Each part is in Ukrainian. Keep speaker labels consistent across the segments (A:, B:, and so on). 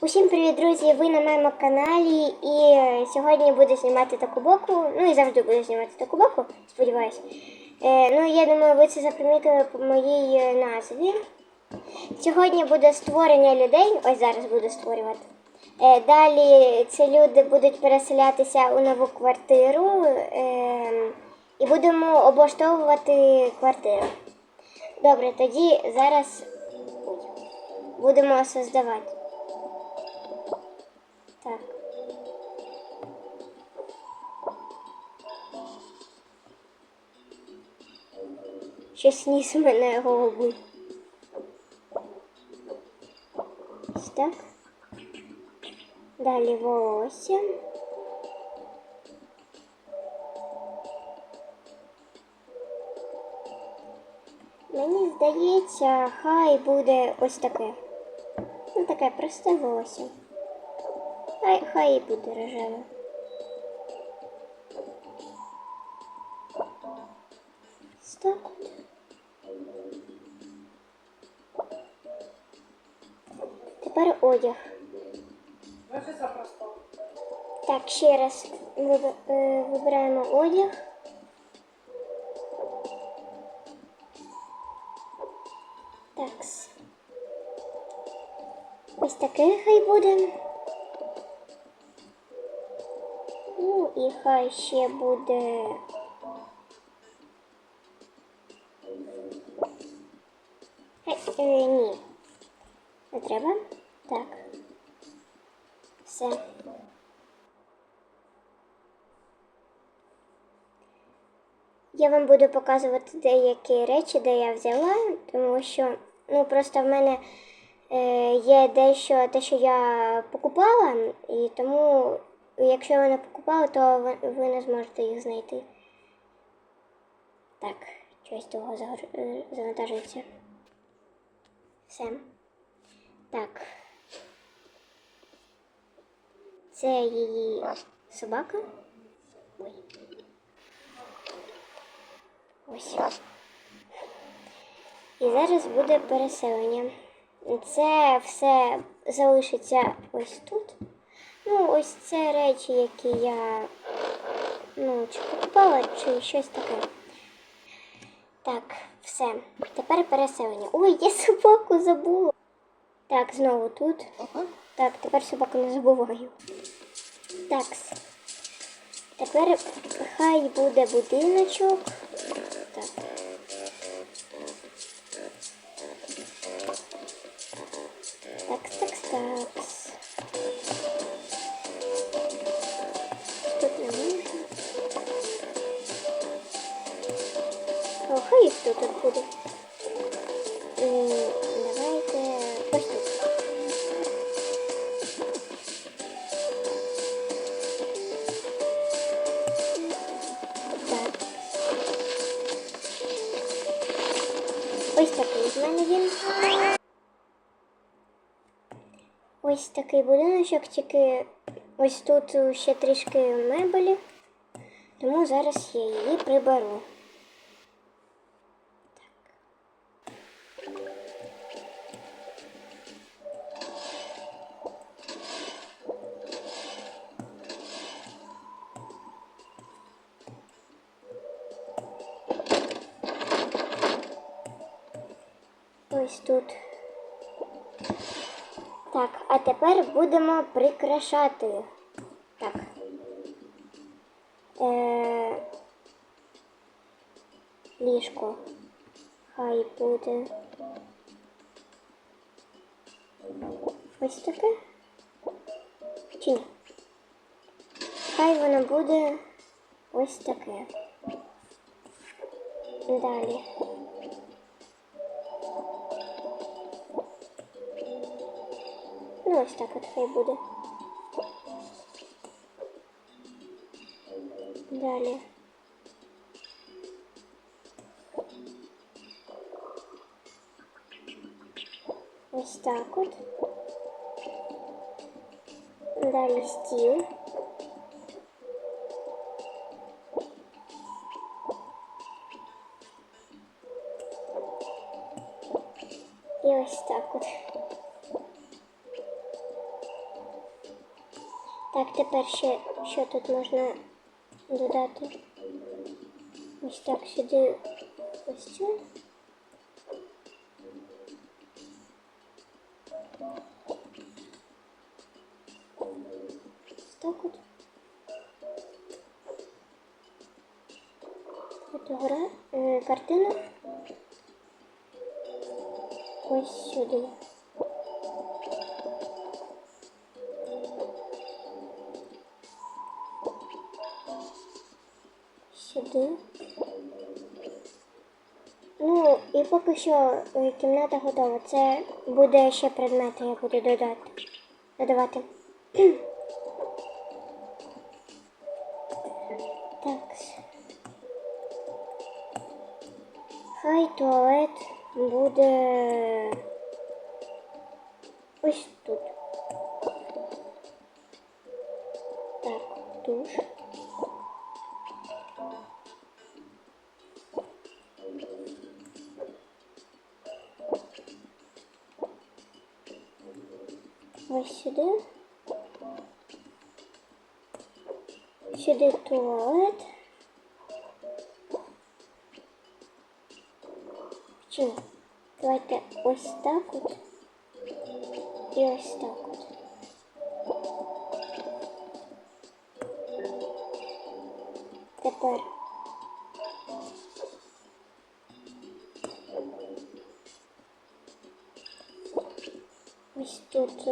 A: Усім привіт, друзі! Ви на моєму каналі і е, сьогодні буду знімати таку боку. Ну і завжди буду знімати таку боку, сподіваюсь. Е, ну, я думаю, ви це запримітили по моїй е, назві. Сьогодні буде створення людей. Ось зараз буду створювати. Е, далі ці люди будуть переселятися у нову квартиру е, і будемо облаштовувати квартиру. Добре, тоді зараз будемо создавати. Так. Щось ніс мене. Ось так. Далі волосся. Мені здається, хай буде ось таке. Ну, таке просте волосся. Хай, хай і буде рожеве. Ось Тепер одяг. Так, ще раз е, вибираємо одяг. Такс. Ось таке хай буде. Ну і хай ще буде. Хай, е, ні. Не треба. Так. Все. Я вам буду показувати деякі речі, де я взяла, тому що ну просто в мене е, є дещо те, що я покупала, і тому, якщо ви не покупали, то ви, не зможете їх знайти. Так, щось загор- е, завантажується. Все. Так. Це її собака. Ой. Ось. І зараз буде переселення. Це все залишиться ось тут. Ну, ось це речі, які я ну, чи покупала, чи щось таке. Так, все. Тепер переселення. Ой, я собаку забула. Так, знову тут. Так, тепер собаку не забуваю. Так. Тепер хай буде будиночок. Такий будиночок, тільки ось тут ще трішки мебелі, тому зараз я її приберу. Ось тут. Так, а тепер будемо прикрашати. Так. Е... Ліжко. Хай буде. Ось таке. Чи ні? Хай воно буде ось таке. Далі. Ось так от хай буде. Далі. Ось так от. Далі стіл. І ось так от. Так, тепер ще що тут можна додати? Ось так сюди ось цю. Ось так от. Фотогра... е, картину. Ось. Сюди. Поки що е, кімната готова. Це буде ще предмети, я буду додати. Додавати. Так. Хай туалет буде ось тут. Так, душ. Сюди. Сюди туалет. Чому? Давайте ось так от. І ось так от. Тепер. Ось тут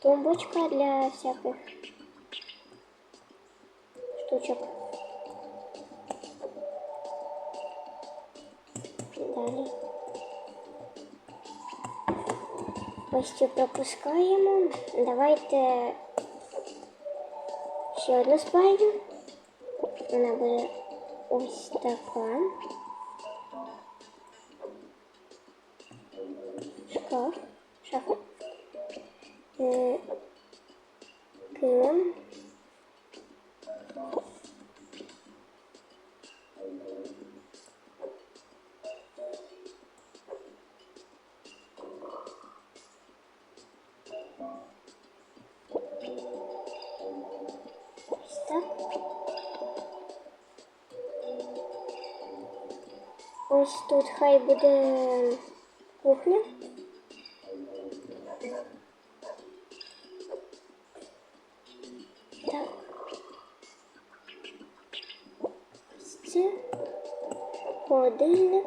A: тумбочка для всяких штучок. Далі. Ось цю пропускаємо. Давайте ще одну спальню. Вона буде ось така. Ось тут хай буде кухня. Так. Ось це холодильник.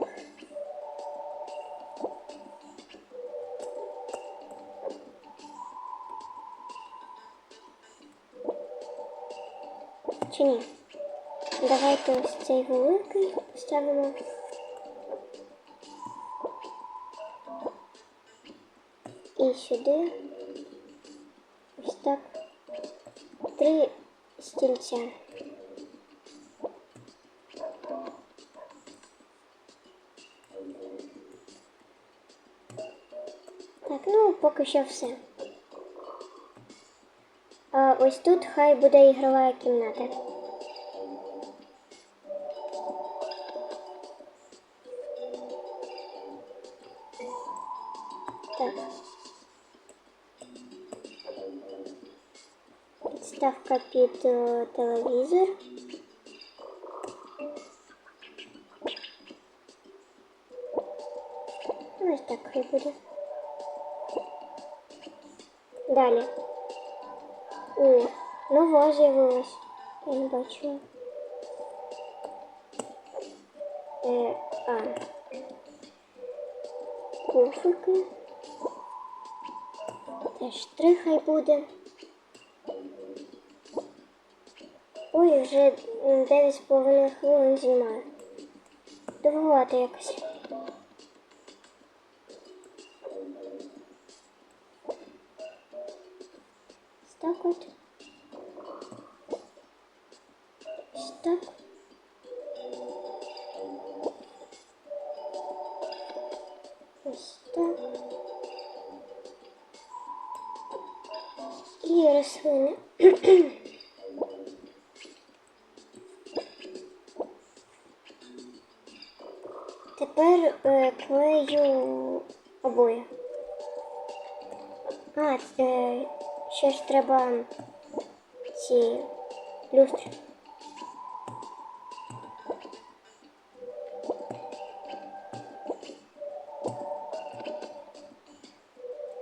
A: Чи ні? Давайте ось цей великий поставимо. І сюди. Ось так. Три стільця. Так, ну поки що все. А ось тут хай буде ігрова кімната. Підставка під е, телевізор. Ось так хай буде. Далі. О, нова з'явилась. Я не бачила. Е, а. Куфики. Теж три хай буде. Ой, вже 9,5 хвилин знімаю. Довгувати якось. Ще ж треба ці люстри.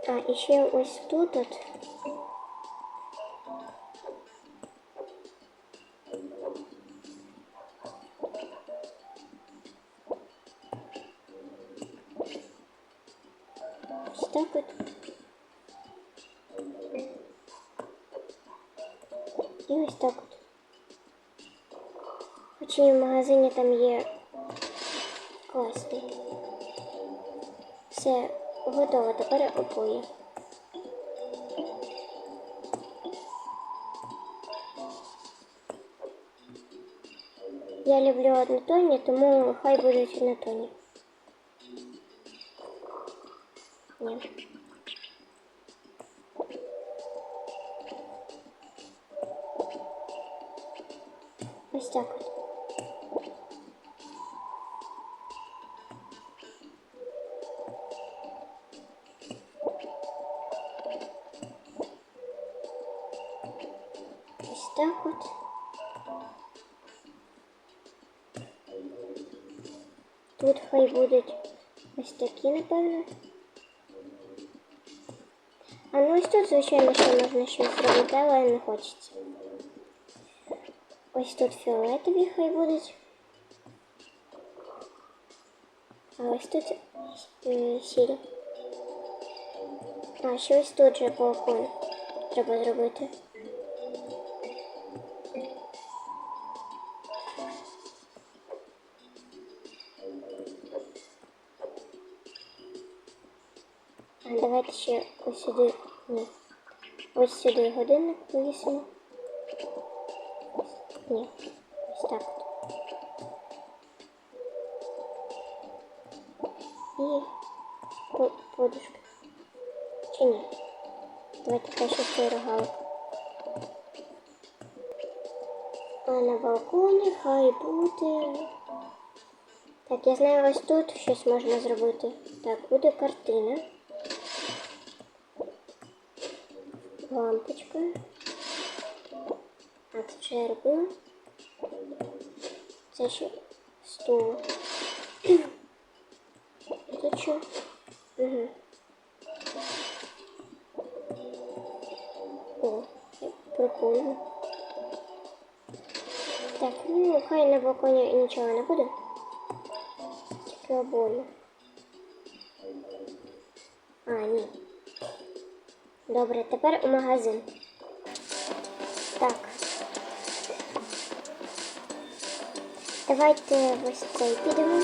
A: А, і ще ось тут от. тепер обоє. Я люблю однотонні, тому хай будуть однотонні. Ні. Тут хай будуть ось такі, напевно. А ну ось тут, звичайно, ще можна щось зробити, але не хочеться. Ось тут фіолетові хай будуть. А ось тут е, сірі. А, ще ось тут же балкон треба зробити. Давайте ще ось сюди. Ні. Ось сюди годинник повісимо. Ні. Ось так. І по подушки. Чи ні? Давайте краще цей рогалик. А на балконі хай буде. Так, я знаю, ось тут щось можна зробити. Так, буде картина. Лампочка. А, це. Це ще стул. Тут що? Угу. О, прикольно. Так, ну хай на балконі нічого не буде. Тільки обоє. А, ні. Добре, тепер у магазин. Давайте ось цей підемо.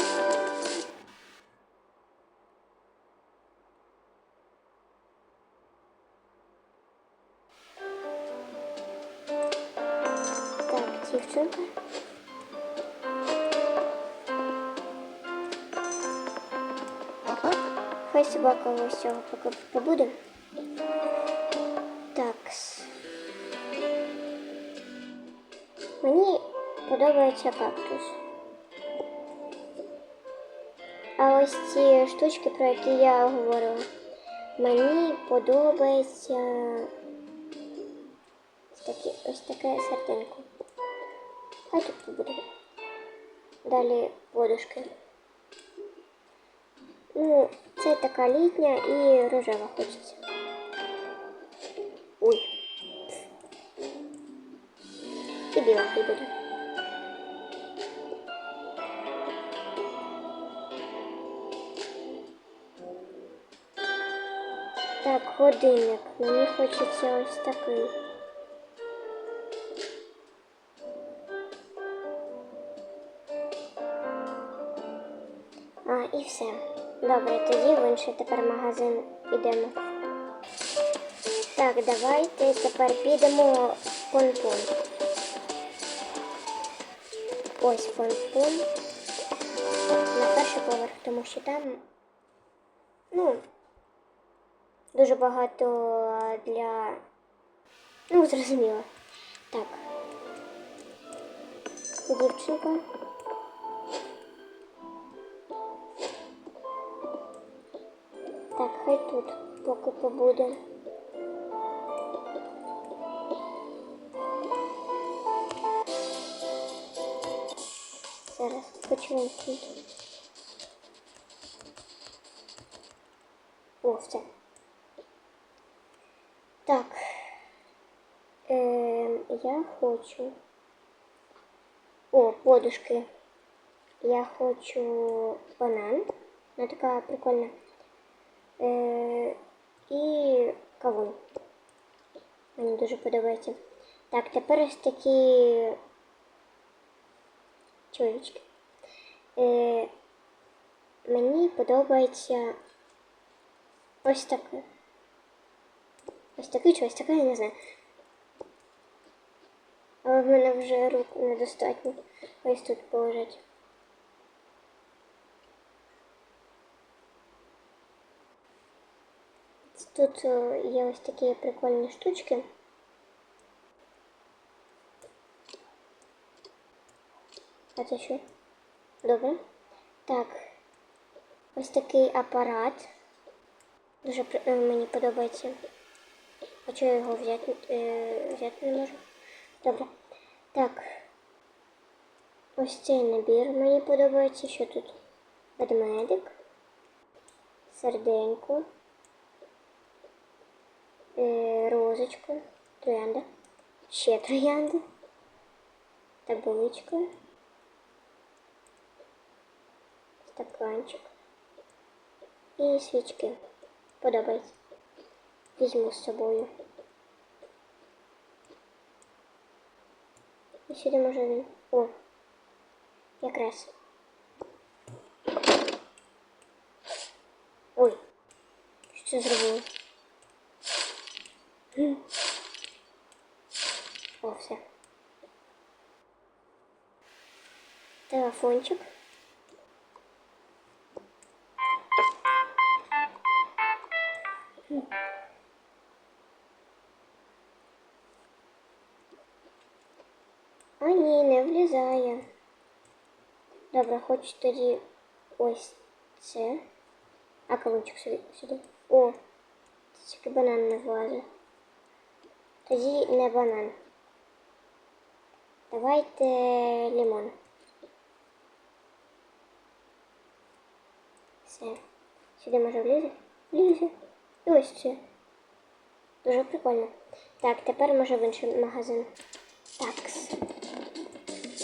A: Так, дівчинка. Хай собака ось цього поки побуде. подобається кактус. А ось ці штучки, про які я говорила, мені подобається ось, такі, ось таке серденько. Хай тут побуде. Далі подушки. Ну, це така літня і рожева хочеться. Ой. І біла хай буде. Годинник. Мені хочеться ось такий. А, і все. Добре, тоді в інший тепер магазин підемо. Так, давайте тепер підемо в понпон. Ось понпон. На перший поверх, тому що там, дуже багато для... Ну, зрозуміло. Так. Дівчинка. Так, хай тут поки побуде. Зараз почнемо тут. О, все. Я хочу. О, подушки. Я хочу банан. Вона така прикольна. Е, і кавун. Мені дуже подобається. Так, тепер ось такі чоловічки. Е, мені подобається ось таке. Ось такий чи ось таке, я не знаю. Але в мене вже рук недостатньо. Ось тут положить. Тут е, є ось такі прикольні штучки. А це що? Добре. Так. Ось такий апарат. Дуже е, мені подобається. Хочу його взяти, е, взяти не можу. Добре. Так. Ось цей набір мені подобається. Що тут? Ведмедик. Серденько. Е, розочка. Троянда. Ще троянда. Табличка. Стаканчик. І свічки. Подобається. Візьму з собою. І сюди може. О, якраз. Ой, що це зробило? О, все. Телефончик. А ні, не влізає. Добре, хочу тоді ось це. А кавунчик сюди. сюди. О, тільки банан не влазить. Тоді не банан. Давайте лимон. Все. Сюди може влізе? Влізе. І ось це. Дуже прикольно. Так, тепер може в інший магазин. Так.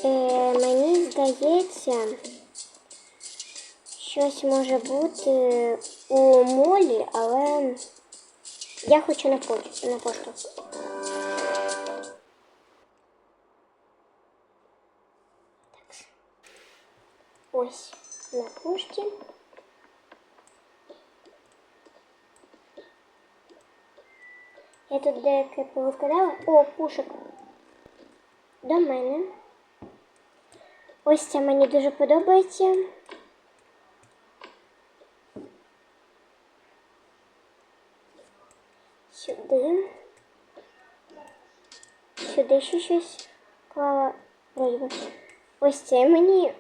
A: Е, мені здається, щось може бути у молі, але я хочу на пошту. На пошту. Так. Ось на пошті. Я тут деяке повикладала. О, пушик. До мене. Ось це мені дуже подобається. Сюди. Сюди ще щось клала. Ось це мені,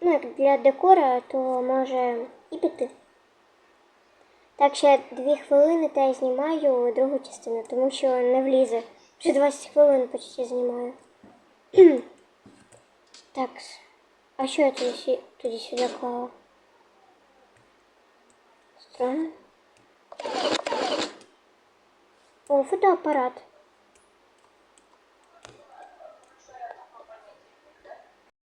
A: ну, як для декора, то може і піти. Так, ще дві хвилини та я знімаю другу частину, тому що не влізе. Вже 20 хвилин почти знімаю. так. А что я сі- тоді сюди клала? Странно. О, фотоапарат.